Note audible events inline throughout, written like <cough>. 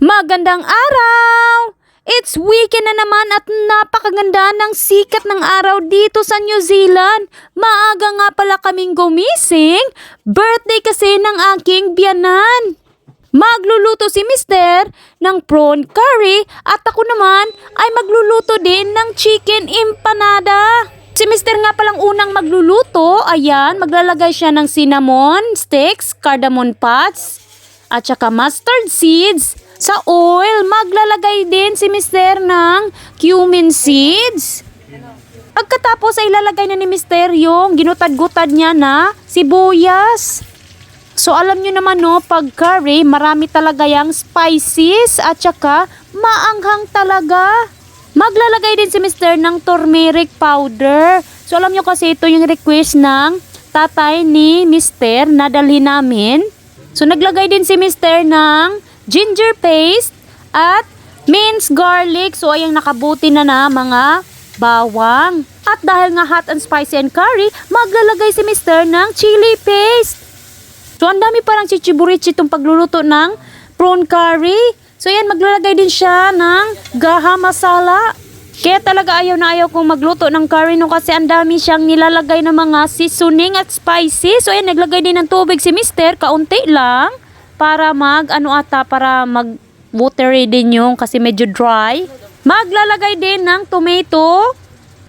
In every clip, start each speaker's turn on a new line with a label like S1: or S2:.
S1: Magandang araw! It's weekend na naman at napakaganda ng sikat ng araw dito sa New Zealand. Maaga nga pala kaming gumising. Birthday kasi ng aking biyanan. Magluluto si Mister ng prawn curry at ako naman ay magluluto din ng chicken empanada. Si Mister nga palang unang magluluto, ayan, maglalagay siya ng cinnamon sticks, cardamom pods, at saka mustard seeds. Sa oil, maglalagay din si Mister ng cumin seeds. Pagkatapos ay ilalagay na ni Mister yung ginutad-gutad niya na sibuyas. So alam nyo naman no, pag curry, marami talaga yung spices at saka maanghang talaga. Maglalagay din si Mister ng turmeric powder. So alam nyo kasi ito yung request ng tatay ni Mister na dalhin namin. So naglagay din si Mister ng ginger paste at minced garlic. So ayang nakabuti na na mga bawang. At dahil nga hot and spicy and curry, maglalagay si Mister ng chili paste. So, ang dami parang chichiburichi itong pagluluto ng prawn curry. So, yan, maglalagay din siya ng gaha masala. Kaya talaga ayaw na ayaw kong magluto ng curry no kasi ang dami siyang nilalagay ng mga seasoning at spices. So, yan, naglagay din ng tubig si mister, kaunti lang, para mag, ano ata, para mag watery din yung kasi medyo dry. Maglalagay din ng tomato,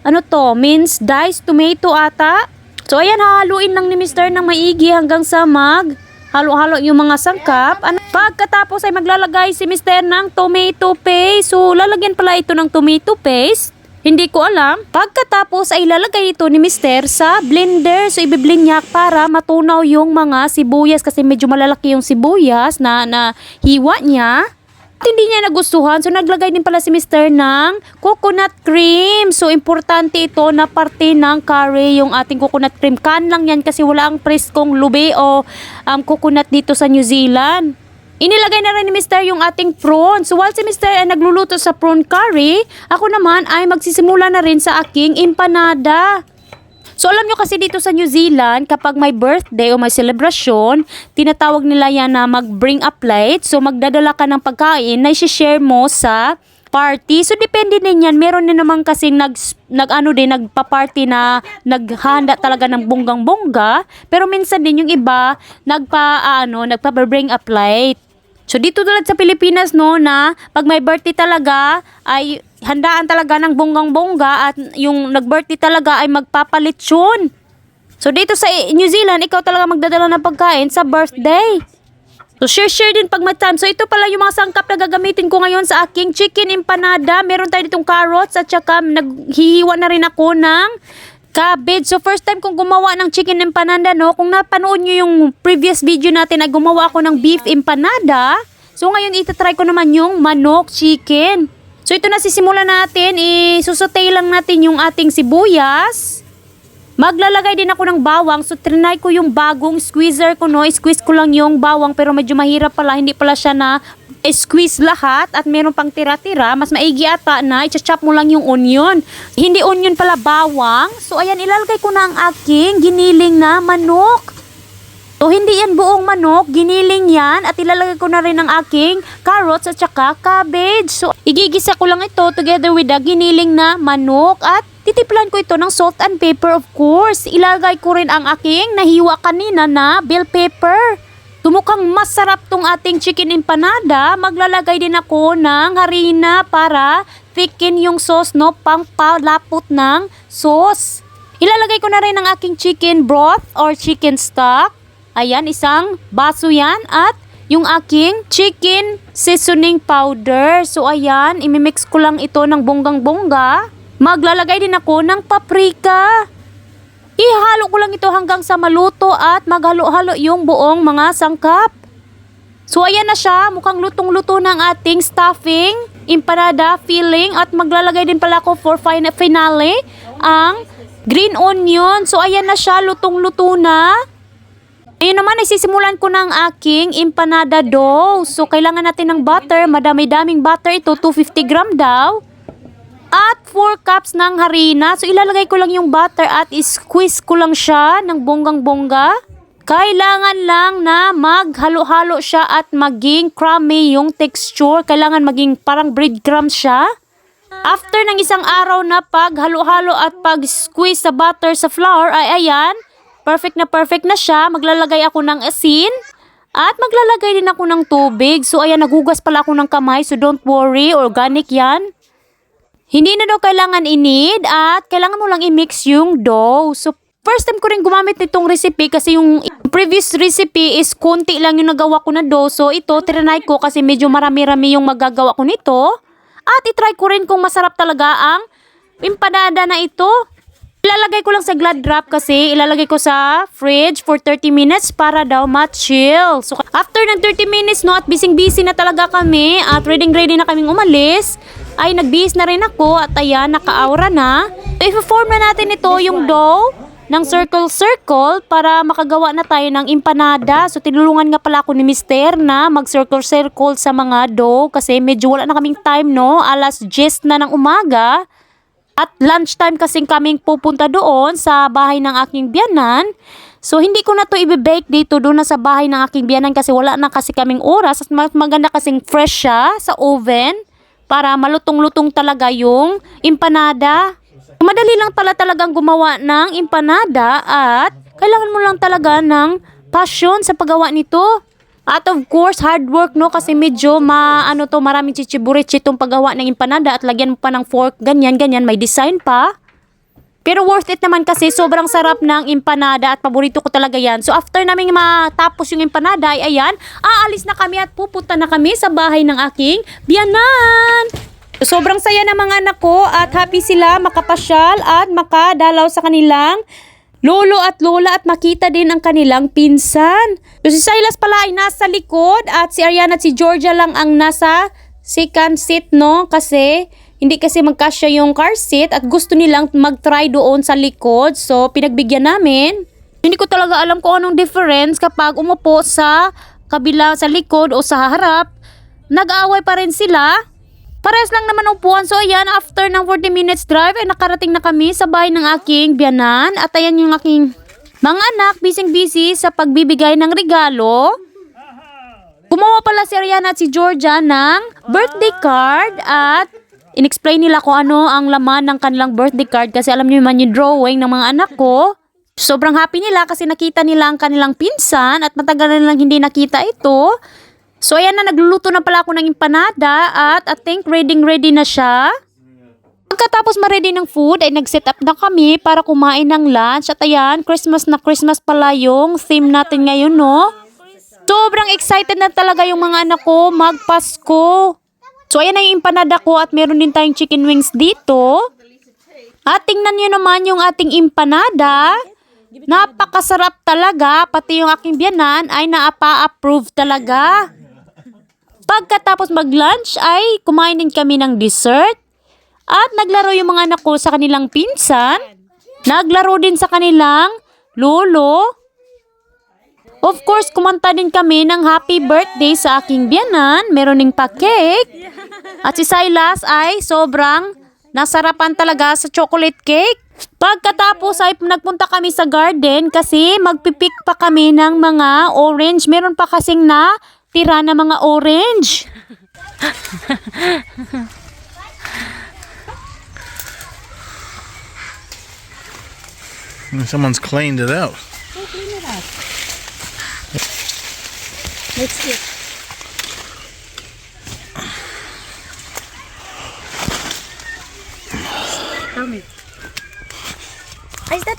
S1: ano to, minced diced tomato ata. So ayan, hahaluin lang ni Mr. ng maigi hanggang sa mag halo-halo yung mga sangkap. Ano, pagkatapos ay maglalagay si Mr. ng tomato paste. So lalagyan pala ito ng tomato paste. Hindi ko alam. Pagkatapos ay ilalagay ito ni Mr. sa blender. So ibiblend niya para matunaw yung mga sibuyas kasi medyo malalaki yung sibuyas na, na hiwa niya. At hindi niya nagustuhan. So, naglagay din pala si Mr. ng coconut cream. So, importante ito na parte ng curry yung ating coconut cream. Kan lang yan kasi wala ang preskong lube o um, coconut dito sa New Zealand. Inilagay na rin ni Mr. yung ating prawn. So, while si Mr. ay nagluluto sa prawn curry, ako naman ay magsisimula na rin sa aking empanada. So alam nyo kasi dito sa New Zealand, kapag may birthday o may celebration, tinatawag nila yan na mag-bring a plate. So magdadala ka ng pagkain na i-share mo sa party. So depende din yan. Meron din naman kasing nag, nag ano din, nagpa-party na naghanda talaga ng bonggang-bongga. Pero minsan din yung iba, nagpa, ano, nagpa-bring a plate. So dito tulad sa Pilipinas no na pag may birthday talaga ay handaan talaga ng bonggang-bongga at yung nag-birthday talaga ay magpapalitsyon. So dito sa New Zealand, ikaw talaga magdadala ng pagkain sa birthday. So share-share din pag may time. So ito pala yung mga sangkap na gagamitin ko ngayon sa aking chicken empanada. Meron tayo ditong carrots at saka naghihiwa na rin ako ng cabbage. So first time kong gumawa ng chicken empanada no. Kung napanood nyo yung previous video natin na gumawa ako ng beef empanada. So ngayon itatry ko naman yung manok chicken. So ito na sisimula natin. Isusutay lang natin yung ating sibuyas. Maglalagay din ako ng bawang. So trinay ko yung bagong squeezer ko no. Squeeze ko lang yung bawang pero medyo mahirap pala. Hindi pala siya na squeeze lahat at meron pang tira-tira. Mas maigi ata na i-chop mo lang yung onion. Hindi onion pala bawang. So ayan ilalagay ko na ang aking giniling na manok. So, hindi yan buong manok, giniling yan at ilalagay ko na rin ang aking carrots at saka cabbage. So, igigisa ko lang ito together with the giniling na manok at titiplan ko ito ng salt and pepper of course. Ilagay ko rin ang aking nahiwa kanina na bell pepper. Tumukhang masarap tong ating chicken empanada. Maglalagay din ako ng harina para thicken yung sauce, no? Pang palapot ng sauce. Ilalagay ko na rin ang aking chicken broth or chicken stock. Ayan, isang baso yan at yung aking chicken seasoning powder. So ayan, imimix ko lang ito ng bonggang-bongga. Maglalagay din ako ng paprika. Ihalo ko lang ito hanggang sa maluto at maghalo-halo yung buong mga sangkap. So ayan na siya, mukhang lutong-luto ng ating stuffing, empanada, filling at maglalagay din pala ako for fina- finale ang green onion. So ayan na siya, lutong-luto na. Ayun naman, nagsisimulan ko ng aking empanada dough. So, kailangan natin ng butter. Madami-daming butter ito. 250 gram daw. At 4 cups ng harina. So, ilalagay ko lang yung butter at squeeze ko lang siya ng bonggang-bongga. Kailangan lang na maghalo-halo siya at maging crummy yung texture. Kailangan maging parang breadcrumbs siya. After ng isang araw na paghalo-halo at pag-squeeze sa butter sa flour, ay ayan, perfect na perfect na siya. Maglalagay ako ng asin at maglalagay din ako ng tubig. So ayan, nagugas pala ako ng kamay. So don't worry, organic yan. Hindi na daw kailangan inid at kailangan mo lang i-mix yung dough. So, first time ko rin gumamit nitong recipe kasi yung previous recipe is konti lang yung nagawa ko na dough. So, ito, trinay ko kasi medyo marami-rami yung magagawa ko nito. At itry ko rin kung masarap talaga ang empanada na ito. Ilalagay ko lang sa glad wrap kasi ilalagay ko sa fridge for 30 minutes para daw ma-chill. So, after ng 30 minutes no at bising-busy na talaga kami at ready-ready na kaming umalis, ay nagbihis na rin ako at ayan, naka-aura na. So, i-form na natin ito yung dough ng circle-circle para makagawa na tayo ng empanada. So, tinulungan nga pala ako ni Mister na mag-circle-circle sa mga dough kasi medyo wala na kaming time, no? Alas 10 na ng umaga. At lunchtime kasing kaming pupunta doon sa bahay ng aking biyanan. So, hindi ko na to i-bake dito doon na sa bahay ng aking biyanan kasi wala na kasi kaming oras. At mas maganda kasing fresh siya sa oven para malutong-lutong talaga yung empanada. Madali lang pala talagang gumawa ng empanada at kailangan mo lang talaga ng passion sa paggawa nito. At of course, hard work no kasi medyo ma ano to maraming chichiburitsi itong paggawa ng empanada at lagyan mo pa ng fork, ganyan ganyan, may design pa. Pero worth it naman kasi sobrang sarap ng empanada at paborito ko talaga yan. So after naming matapos yung empanada ay ayan, aalis na kami at pupunta na kami sa bahay ng aking biyanan. So, sobrang saya ng mga anak ko at happy sila makapasyal at makadalaw sa kanilang lolo at lola at makita din ang kanilang pinsan. So, si Silas pala ay nasa likod at si Ariana at si Georgia lang ang nasa second seat no kasi hindi kasi magkasya yung car seat at gusto nilang mag-try doon sa likod. So, pinagbigyan namin. Hindi ko talaga alam kung anong difference kapag umupo sa kabila sa likod o sa harap. Nag-aaway pa rin sila. Pares lang naman upuan. So, ayan, after ng 40 minutes drive, ay nakarating na kami sa bahay ng aking biyanan. At ayan yung aking mga anak, busy-busy sa pagbibigay ng regalo. Gumawa pala si Ariana at si Georgia ng birthday card at inexplain nila kung ano ang laman ng kanilang birthday card kasi alam niyo naman yung drawing ng mga anak ko. Sobrang happy nila kasi nakita nila ang kanilang pinsan at matagal na nilang hindi nakita ito. So ayan na, nagluluto na pala ako ng empanada at I think ready ready na siya. Pagkatapos ma-ready ng food ay nag-set up na kami para kumain ng lunch. At ayan, Christmas na Christmas pala yung theme natin ngayon, no? Sobrang excited na talaga yung mga anak ko magpasko. So ayan yung empanada ko at meron din tayong chicken wings dito. At tingnan nyo naman yung ating empanada. Napakasarap talaga. Pati yung aking biyanan ay naapa-approve talaga. Pagkatapos mag-lunch ay kumain din kami ng dessert. At naglaro yung mga anak ko sa kanilang pinsan. Naglaro din sa kanilang lolo. Of course, kumanta din kami ng happy birthday sa aking biyanan. Meron ding pa-cake. At si Silas ay sobrang nasarapan talaga sa chocolate cake. Pagkatapos ay nagpunta kami sa garden kasi magpipik pa kami ng mga orange. Meron pa kasing na tira na mga orange. <laughs>
S2: Someone's cleaned it out.
S1: Let's see.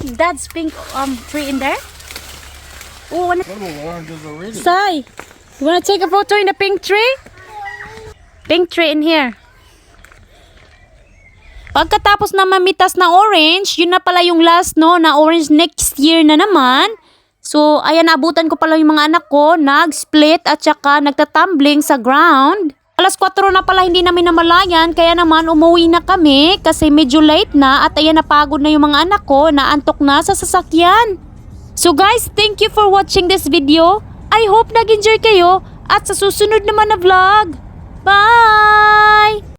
S1: Dad's pink um tree in there? Oh, wanna... Sai, you wanna take a photo in the pink tree? Pink tree in here. Pagkatapos na mamitas na orange, yun na pala yung last no, na orange next year na naman. So, ayan, naabutan ko pala yung mga anak ko, nag-split at saka nagtatumbling sa ground. Alas 4 na pala hindi namin namalayan, kaya naman umuwi na kami kasi medyo late na at ayan napagod na yung mga anak ko, naantok na sa sasakyan. So guys, thank you for watching this video. I hope nag-enjoy kayo at sa susunod naman na vlog. Bye!